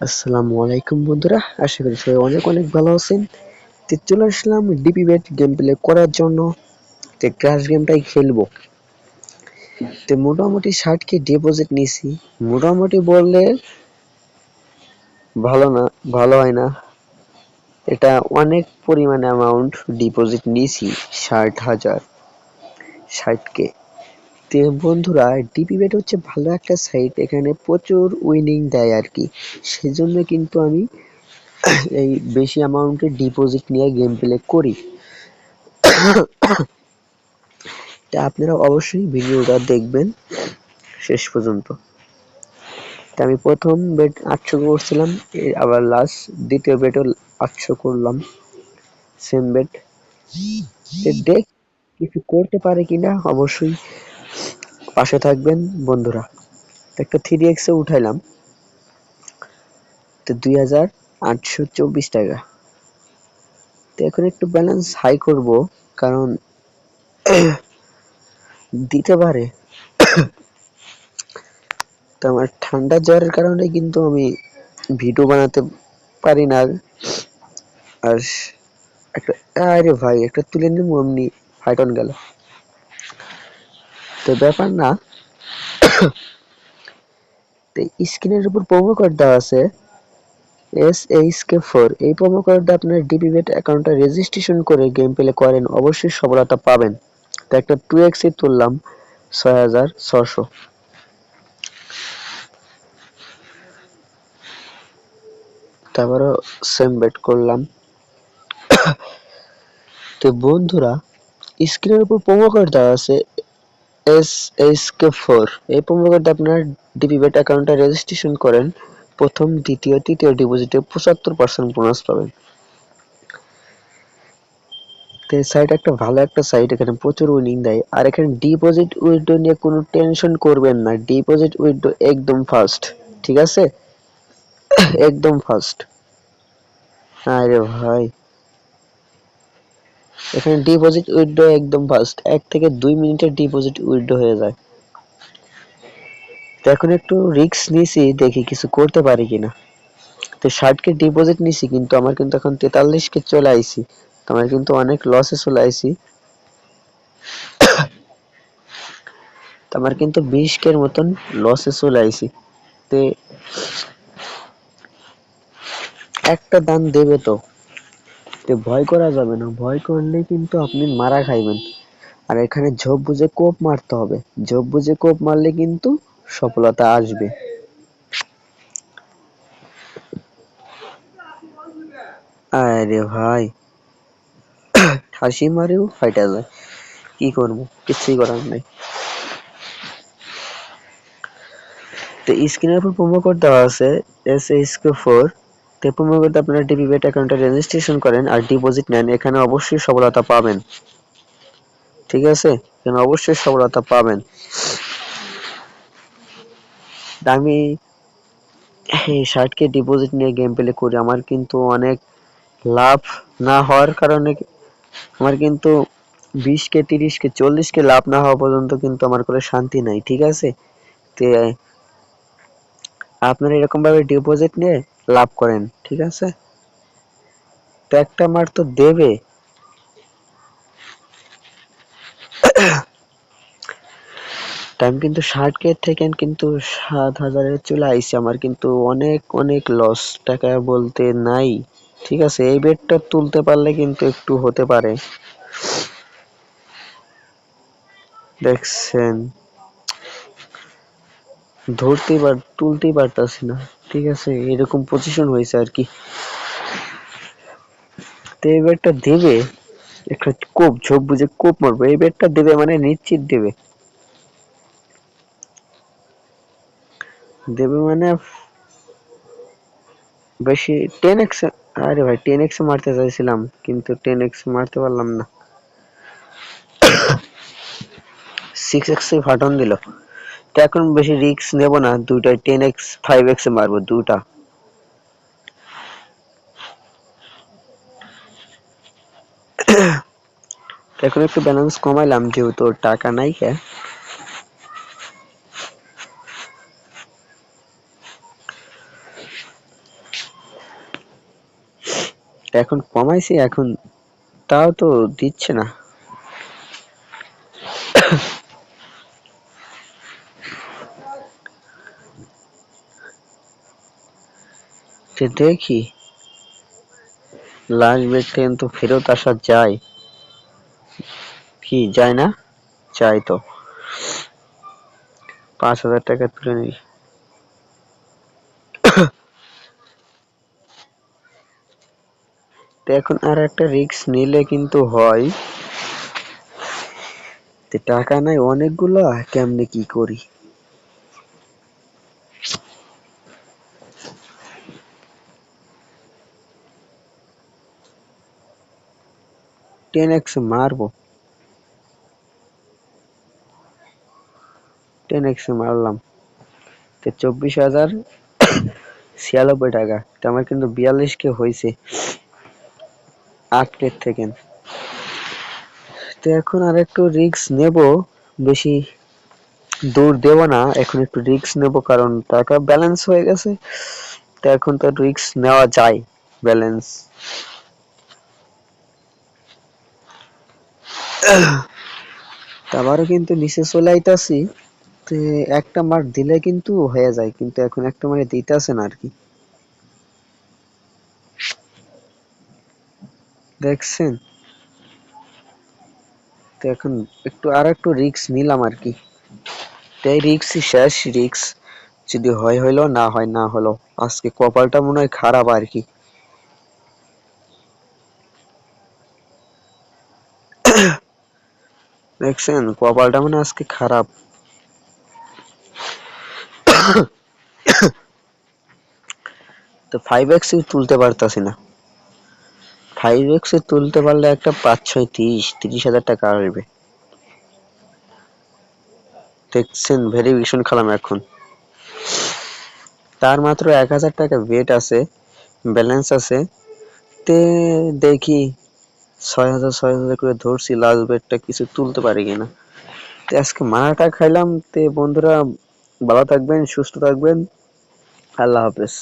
আসসালামু আলাইকুম বন্ধুরা, আশা করি সবাই অনেক অনেক ভালো আছেন। তো চলে আসলাম ডিপি বেট গেম প্লে করার জন্য। তো ক্রাশ গেমটাই খেলব। তো মোটামুটি ষাটকে ডিপোজিট নিছি মোটামুটি বললে ভালো না, ভালো হয় না। এটা অনেক পরিমাণে অ্যামাউন্ট ডিপোজিট নিছি ষাট হাজার ষাটকে তো বন্ধুরা ডিপি বেট হচ্ছে ভালো একটা সাইট এখানে প্রচুর উইনিং দেয় আর কি সেজন্য কিন্তু আমি এই বেশি অ্যামাউন্টের ডিপোজিট নিয়ে গেম প্লে করি। তা আপনারা অবশ্যই ভিডিওটা দেখবেন শেষ পর্যন্ত। তা আমি প্রথম বেট আটশো করছিলাম আবার লাস্ট দ্বিতীয় বেটও আটশো করলাম। সেম বেট দেখ, কিছু করতে পারে কিনা? অবশ্যই পাশে থাকবেন বন্ধুরা। একটা থ্রি এক্সে উঠাইলাম। তো দুই হাজার আটশো চব্বিশ টাকা। তো এখন একটু ব্যালেন্স হাই করব, কারণ দিতে পারে। তো আমার ঠান্ডা জ্বরের কারণে কিন্তু আমি ভিডিও বানাতে পারি না। আর একটা, আরে ভাই, একটা তুলে নিব এমনি ফাইট অন গেল। তো ব্যাপার না। তো স্ক্রিনের উপর প্রোমো কোড দেওয়া আছে। এস এইচ কে ফোর এই প্রোমো কোড আপনার ডিপি বেট অ্যাকাউন্টটা রেজিস্ট্রেশন করে গেম প্লে করেন, অবশ্যই সফলতা পাবেন। তো একটা টু এক্সই তুললাম, ছয় হাজার ছশো তারপরে সেম বেট করলাম। তো বন্ধুরা, স্ক্রিনের উপর প্রোমো কোড দেওয়া আছে এস এস কে ফোর এই প্রোমো আপনার ডিপি বেট অ্যাকাউন্টটা রেজিস্ট্রেশন করেন, প্রথম, দ্বিতীয়, তৃতীয় ডিপোজিটে পঁচাত্তর পার্সেন্ট বোনাস পাবেন। তো সাইট একটা ভালো একটা সাইট এখানে প্রচুর উইনিং দেয়। আর এখানে ডিপোজিট উইথড্র নিয়ে কোনো টেনশন করবেন না। ডিপোজিট উইথড্র একদম ফাস্ট ঠিক আছে? একদম ফাস্ট আরে ভাই। এখানে ডিপোজিট উইথড্র একদম ফাস্ট এক থেকে দুই মিনিটের ডিপোজিট উইথড্র হয়ে যায়। তো এখন একটু রিস্ক নিছি, দেখি কিছু করতে পারি কিনা। তো ষাট কে ডিপোজিট নিছি, কিন্তু আমার কিন্তু এখন তেতাল্লিশ কে চলে আইছি। আমার কিন্তু অনেক লসে চলে আইছি। আমার কিন্তু বিশ কের মতন লসে চলে আইছি। তে একটা দান দেবে তো। তো ভয় করা যাবে না। ভয় করলে কিন্তু আপনি মারা খাইবেন। আর এখানে ঝোপ বুঝে কোপ মারতে হবে। ঝোপ বুঝে কোপ মারলে কিন্তু সফলতা আসবে। আরে ভাই, হাসি মারেও ফাইটা যায়। কি করব? কিছুই করার নাই। তো স্ক্রিনের উপর প্রোমো কোড দেওয়া আছে এস এইচ কে ফোর তো প্রোমো কোড আপনারা ডিবি বেট অ্যাকাউন্টে রেজিস্ট্রেশন করেন আর ডিপোজিট নেন, এখানে অবশ্যই সফলতা পাবেন। ঠিক আছে? এখানে অবশ্যই সফলতা পাবেন। আমি এই ষাটকে ডিপোজিট নিয়ে গেম প্লে করি, আমার কিন্তু অনেক লাভ না হওয়ার কারণে আমার কিন্তু বিশ কে তিরিশ কে চল্লিশ কে লাভ না হওয়া পর্যন্ত কিন্তু আমার করে শান্তি নাই, ঠিক আছে? তে আপনারা এরকম ভাবে ডিপোজিট নিয়ে লাভ করেন, ঠিক আছে? তো একটা মার তো দেবে। টাইম কিন্তু ষাট কে থেকে কিন্তু সাত হাজারের চলে আইছে আমার কিন্তু অনেক অনেক লস টাকা বলতে নাই, ঠিক আছে? এই বেডটা তুলতে পারলে কিন্তু একটু হতে পারে। দেখছেন। ধরতেই পার, তুলতেই পারতাছি না। ঠিক আছে, এরকম পজিশন হয়েছে আর কি। তো এই বেডটা দেবে, একটা কোপ, ঝোপ বুঝে কোপ মারবো। এই বেডটা দেবে মানে নিশ্চিত দেবে। দেবে মানে বেশি টেন এক্স আরে ভাই টেন এক্স মারতে চাইছিলাম, কিন্তু টেন এক্স মারতে পারলাম না। সিক্স এক্স ফাটন দিল। তো এখন বেশি রিক্স নেব না, দুইটা টেন এক্স ফাইভ এক্সে মারবো দুটা এখন একটু ব্যালেন্স কমাইলাম, যেহেতু টাকা নাই হ্যাঁ। কে এখন কমাইছি, এখন তাও তো দিচ্ছে না। তো দেখি। লাস্ট বেড কিন্তু ফেরত আসা যায়। কি, যায় না? চাই তো। পাঁচ হাজার টাকা তুলে নিই তো এখন আর একটা রিস্ক নিলে কিন্তু হয়। তো টাকা নাই, অনেকগুলা, কেমনে কি করি? টেন এক্স মারবো টেন এক্স মারলাম তো চব্বিশ হাজার ছিয়ানব্বই টাকা। তো আমার কিন্তু বিয়াল্লিশ কে হয়েছে আট কের থেকে। তো এখন আর একটু রিস্ক নেব। বেশি দূর দেব না। এখন একটু রিস্ক নেব কারণ টাকা ব্যালেন্স হয়ে গেছে। তো এখন তো রিস্ক নেওয়া যায়। ব্যালেন্স আবারও কিন্তু নিচে চলে আইতাছি, তো একটা মার দিলে কিন্তু হয়ে যায়, কিন্তু এখন একটা মারে দিতেছে না আর কি দেখছেন? তো এখন একটু আর একটু রিস্ক নিলাম আর কি তো এই রিস্কই শেষ রিস্ক যদি হয় হইল, না হয় না হলো আজকে কপালটা মনে হয় খারাপ আর কি দেখছেন? কপালটা মানে আজকে খারাপ। তো ফাইভ এক্স তুলতে পারতাছি না। ফাইভ এক্স তুলতে পারলে একটা পাঁচ ছয় তিরিশ তিরিশ হাজার টাকা আসবে। দেখছেন? ভেরিফিকেশন খেলাম এখন। তার মাত্র এক হাজার টাকা বেট আছে ব্যালেন্স আছে। তে দেখি ছয় হাজার ছয় হাজার করে ধরছি লাস্ট বেটটা কিছু তুলতে পারি কিনা। তো আজকে মারাটা খাইলাম, তে বন্ধুরা ভালো থাকবেন, সুস্থ থাকবেন, আল্লাহ হাফেজ।